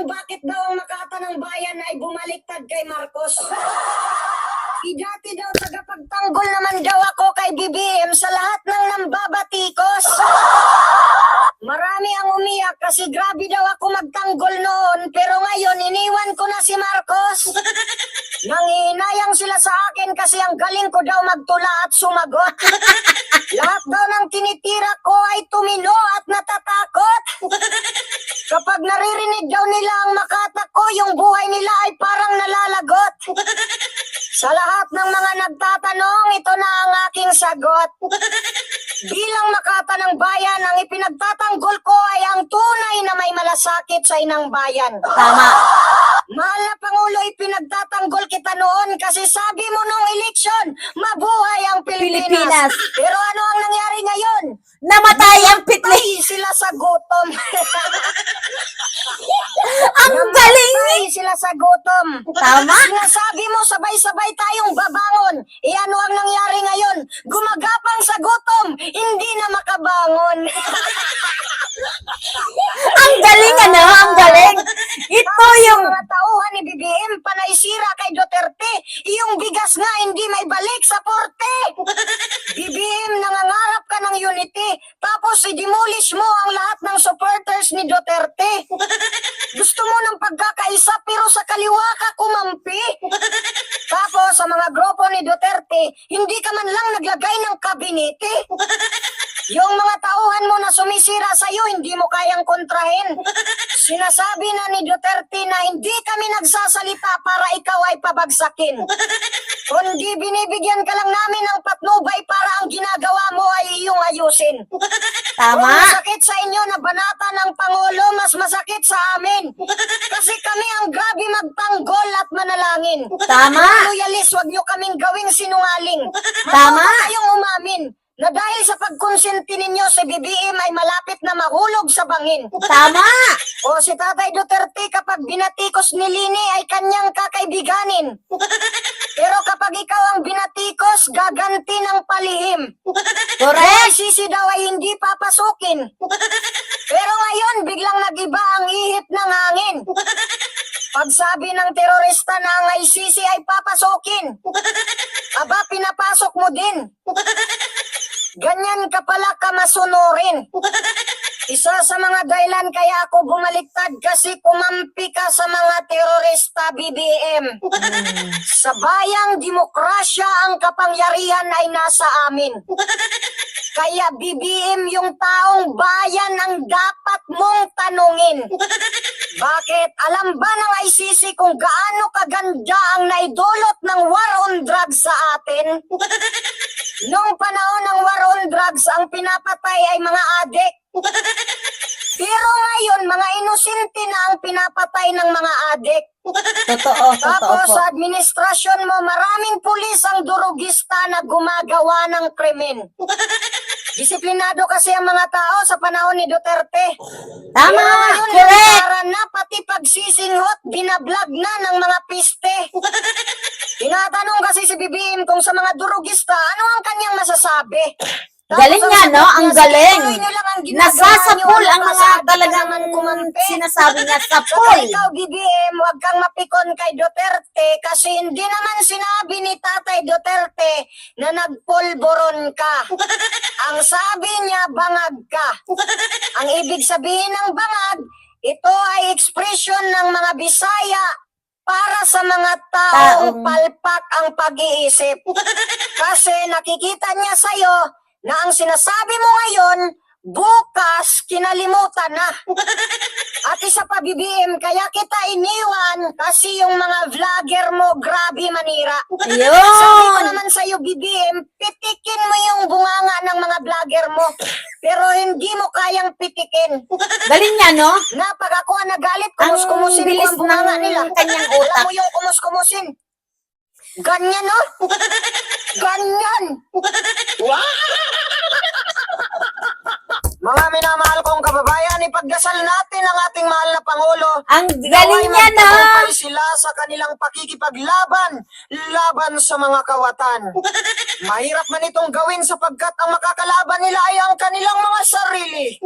kung bakit daw ang makata ng bayan ay bumaliktad kay Marcos. Idati daw tagapagtanggol naman daw ako kay BBM sa lahat ng nambabatikos. Marami ang umiyak kasi grabe daw ako magtanggol noon pero ngayon iniwan ko na si Marcos. Nangihinayang sila sa akin kasi ang galing ko daw magtula at sumagot. Lahat daw ng tinitira ko ay tumino at natatakot. Kapag naririnig daw nila ang makata ko, yung buhay nila ay parang nalalagot. Sa lahat ng mga nagtatanong, ito na ang aking sagot. Bilang makata ng bayan, ang ipinagtatanggol ko ay ang tunay na may malasakit sa inang bayan. Tama. Mahal na Pangulo, ipinagtatanggol kita noon kasi sabi mo nung eleksyon, mabuhay ang Pilipinas. Pilipinas. Pero ano ang nangyari ngayon? Namatay ang pitli. Sila sa gutom. Ang galing. Namatay sila sa gutom. Tama. Sinasabi mo, sabay-sabay tayong babangon. E ano ang nangyari ngayon? Gumagapang sa gutom, hindi na makabangon. Ang galing ano, ang galing. Ito Tapos yung mga tauhan ni BBM panay sira kay Duterte. Yung bigas nga hindi may balik sa porte. BBM, nangangarap ka ng unity. Tapos i-demolish mo ang lahat ng supporters ni Duterte. Gusto mo ng pagkakaisa pero sa kaliwa ka kumampi. Tapos sa mga grupo ni Duterte, hindi ka man lang naglagay ng kabinete. Yung mga tauhan mo na sumisira sa iyo, hindi mo kayang kontrahin. Sinasabi na ni Duterte na hindi kami nagsasalita para ikaw ay pabagsakin. Kundi binibigyan ka lang namin ng patnubay para ang ginagawa mo ay iyong ayusin. Kung tama. masakit sa inyo na banata ng Pangulo, mas masakit sa amin. Kasi kami ang grabe magtanggol at manalangin. Tama. Loyalis, wag nyo kaming gawing sinungaling. Tama. Matuto kayong umamin na dahil sa pagkonsente ninyo si BBM ay malapit na mahulog sa bangin. Tama. O si Tatay Duterte kapag binatikos ni Lini ay kanyang kakaibiganin. Pero kapag ikaw ang binatikos, gaganti ng palihim. Correct. sisi daw ay hindi papasukin. Pero ngayon, biglang nagiba ang ihip ng hangin. Pag sabi ng terorista na ang ICC ay papasukin, aba pinapasok mo din. Ganyan ka pala kamasunurin. Isa sa mga dahilan kaya ako bumaliktad kasi kumampi ka sa mga terorista BBM. Sa bayang demokrasya ang kapangyarihan ay nasa amin. Kaya BBM yung taong bayan ang dapat mong tanungin. Bakit? Alam ba ng ICC kung gaano kaganda ang naidulot ng war on drugs sa atin? Noong panahon ng war on drugs, ang pinapatay ay mga adik. Pero ngayon, mga inosente na ang pinapatay ng mga adik. Totoo, totoo Tapos po. sa administrasyon mo, maraming pulis ang durugista na gumagawa ng krimen. Disiplinado kasi ang mga tao sa panahon ni Duterte. Tama. Ngayon, Correct. para na pati pagsisinghot, binablog na ng mga piste. Tinatanong kasi si BBM kung sa mga durugista, ano ang kanyang masasabi? Galing nga, no? Ang "Sige, galing. Nasasapul ang mga talagang naman kumampi." sinasabi niya sa Saka pool. ikaw, BBM, huwag kang mapikon kay Duterte kasi hindi naman sinabi ni Tatay Duterte na nagpulboron ka. Ang sabi niya, bangag ka. Ang ibig sabihin ng bangag, ito ay ekspresyon ng mga Bisaya para sa mga Taong- palpak ang pag-iisip. Kasi nakikita niya sa'yo na ang sinasabi mo ngayon, bukas kinalimutan na. At isa pa, BBM, kaya kita iniwan kasi yung mga vlogger mo, grabe manira. Sabi ko naman sa'yo, BBM, pitikin mo yung bunganga ng mga vlogger mo. Pero hindi mo kayang pitikin. Galing niya, no? Na pag ako ang nagalit, kumus-kumusin ko ang bunganga ng nila. kanyang Alam mo yung kumus-kumusin? Ganyan, no? Ganyan. Wow! Mga minamahal kong kababayan, ipagdasal natin ang ating mahal na Pangulo Ang Naway galing niya na. magtagumpay sila sa kanilang pakikipaglaban laban sa mga kawatan. Mahirap man itong gawin sapagkat ang makakalaban nila ay ang kanilang mga sarili.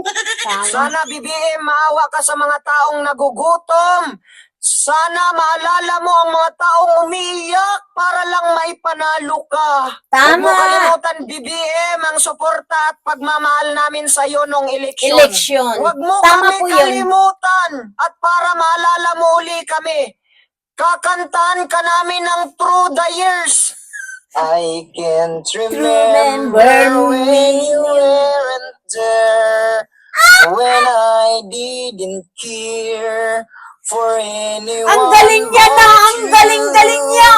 Sana BBM maawa ka sa mga taong nagugutom. Sana maalala mo ang mga taong umiiyak para lang may panalo ka. Huwag mo Tama. kalimutan BBM ang suporta at pagmamahal namin sa iyo nung eleksyon. Eleksyon. Huwag mo Tama kami po yun. kalimutan. At para maalala mo uli kami, kakantahan ka namin ng Through the Years. I can't remember, remember when me. you weren't there, when I didn't care for anyone. Ang galing niya na. Ang galing-galing niya.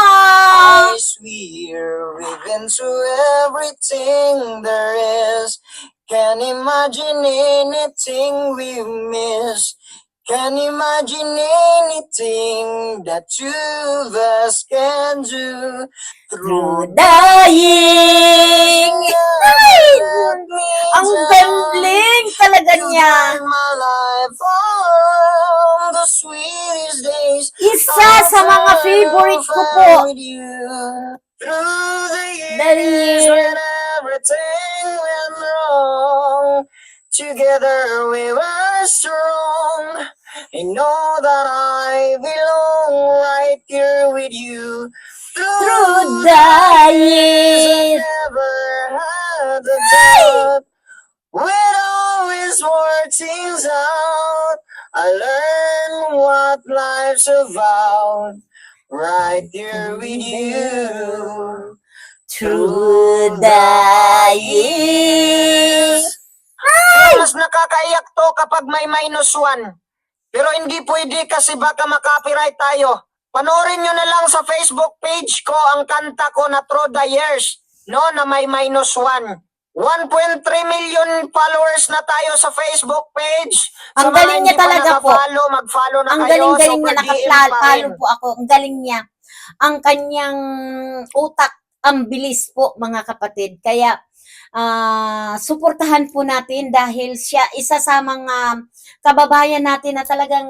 I swear been through everything there is. Can't imagine anything we miss. Can't imagine anything that two of us can do Through through dying. Ay! Ang gambling talaga niya. My life Isa sa mga favorite ko po. Through the The years year. when everything went wrong, together we were strong. I know that I belong right here with you. Through the the years, years. I never had a doubt. We'd always work things out. I learned what life's about. Right here with you. Through the years. Mas nakakaiyak to kapag may minus one. Pero hindi pwede kasi baka makapiright tayo. Panoorin nyo na lang sa Facebook page ko ang kanta ko na Through the Years. No, na may minus one. 1.3 million followers na tayo sa Facebook page. Ang Sa galing niya talaga po. mag-follow na Ang kayo. galing-galing niya, nakapalo po ako. Ang galing niya. Ang kanyang utak, ang bilis po mga kapatid. Kaya, ah suportahan po natin dahil siya isa sa mga kababayan natin na talagang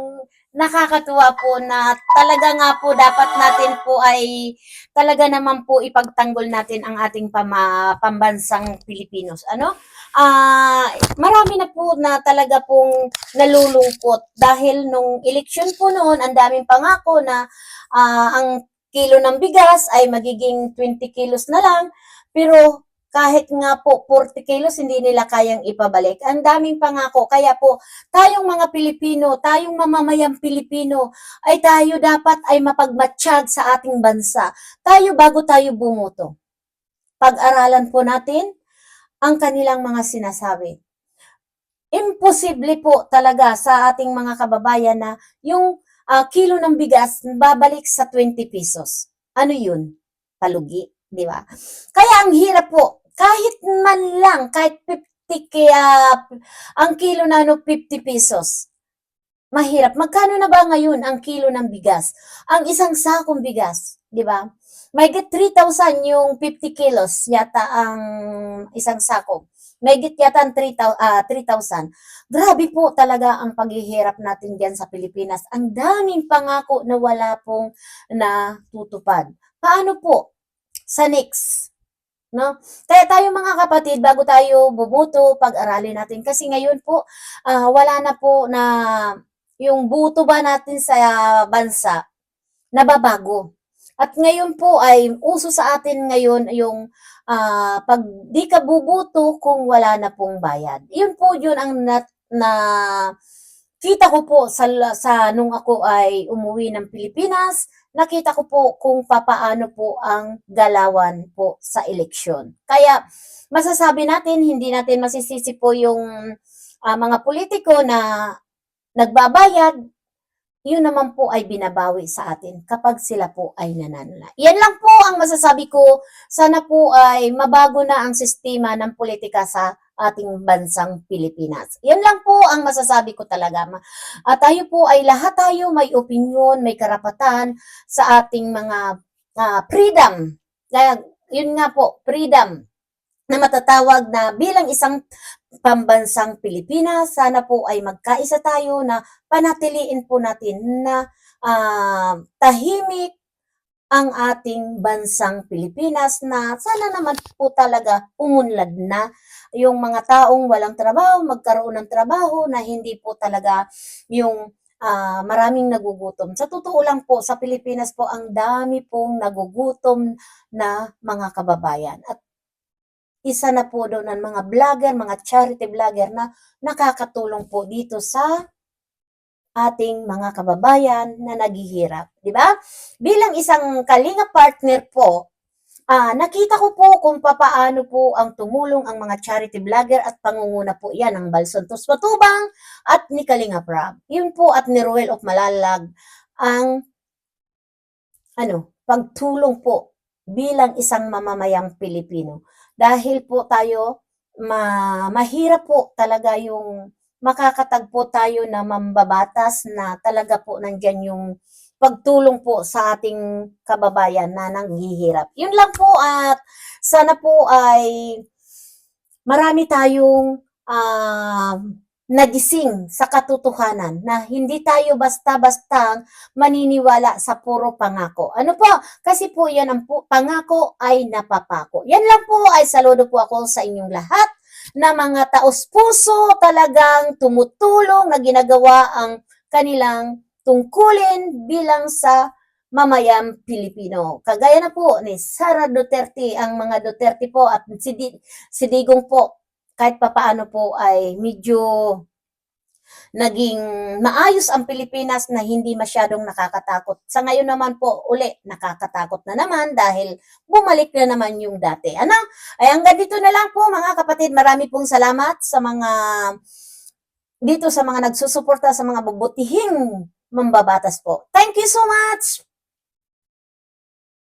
nakakatuwa po na talaga nga po dapat natin po ay talaga naman po ipagtanggol natin ang ating pama, pambansang Pilipinos. Ano? Ah, marami na po na talaga pong nalulungkot dahil nung eleksyon po noon, ang daming pangako na ah, ang kilo ng bigas ay magiging 20 kilos na lang, pero kahit nga po 40 kilos hindi nila kayang ipabalik. Ang daming pangako. Kaya po, tayong mga Pilipino, tayong mamamayang Pilipino, ay tayo dapat ay mapagmatsyag sa ating bansa. Tayo bago tayo bumuto. Pag-aralan po natin ang kanilang mga sinasabi imposible po talaga sa ating mga kababayan na yung ah, kilo ng bigas babalik sa 20 pesos. Ano yun? Palugi, di ba? Kaya ang hirap po, kahit man lang, kahit 50 kaya ang kilo na ano 50 pesos. Mahirap. Magkano na ba ngayon ang kilo ng bigas? Ang isang sakong bigas, di ba? May 3,000 yung 50 kilos yata ang isang sako. May yata ang 3,000. ah, 3,000. Grabe po talaga ang paghihirap natin diyan sa Pilipinas. Ang daming pangako na wala pong natutupad. Paano po sa next? No? Kaya tayo mga kapatid, bago tayo bumuto, pag-aralin natin. Kasi ngayon po, ah, wala na po na yung buto ba natin sa bansa, nababago. At ngayon po ay uso sa atin ngayon yung ah, pag di ka bubuto kung wala na pong bayad. Yun po yun ang na, na kita ko po sa, sa nung ako ay umuwi ng Pilipinas, nakita ko po kung papaano po ang galawan po sa eleksyon. Kaya masasabi natin, hindi natin masisisi po yung ah, mga politiko na nagbabayad, yun naman po ay binabawi sa atin kapag sila po ay nananala. Yan lang po ang masasabi ko. Sana po ay mabago na ang sistema ng politika sa ating bansang Pilipinas. Yan lang po ang masasabi ko talaga. At tayo po ay lahat tayo may opinion, may karapatan sa ating mga ah, freedom. Kaya, yun nga po, freedom. na matatawag na bilang isang pambansang Pilipinas, sana po ay magkaisa tayo na panatiliin po natin na ah, tahimik ang ating bansang Pilipinas na sana naman po talaga umunlad na yung mga taong walang trabaho, magkaroon ng trabaho na hindi po talaga yung ah, maraming nagugutom. Sa totoo lang po, sa Pilipinas po, ang dami pong nagugutom na mga kababayan. At isa na po doon ang mga vlogger, mga charity vlogger na nakakatulong po dito sa ating mga kababayan na naghihirap, di ba? Bilang isang kalinga partner po, ah nakita ko po kung papaano po ang tumulong ang mga charity vlogger at pangunguna po yan ng Balsontos Matubang at ni Kalinga Prab. Yun po at ni Ruel of Malalag ang ano, pagtulong po bilang isang mamamayang Pilipino. Dahil po tayo, ma mahirap po talaga yung makakatagpo tayo na mambabatas na talaga po nandyan yung pagtulong po sa ating kababayan na nanghihirap. Yun lang po at sana po ay marami tayong ah, nagising sa katotohanan na hindi tayo basta-basta maniniwala sa puro pangako. Ano po? Kasi po yan ang pu- pangako ay napapako. Yan lang po ay saludo po ako sa inyong lahat na mga taos puso talagang tumutulong na ginagawa ang kanilang tungkulin bilang sa mamayang Pilipino. Kagaya na po ni Sara Duterte, ang mga Duterte po at si, Di- si Digong po, kahit papaano po ay medyo naging maayos ang Pilipinas na hindi masyadong nakakatakot. Sa ngayon naman po, uli, nakakatakot na naman dahil bumalik na naman yung dati. Ano? Ay hanggang dito na lang po mga kapatid. Marami pong salamat sa mga dito sa mga nagsusuporta sa mga bubutihing mambabatas po. Thank you so much!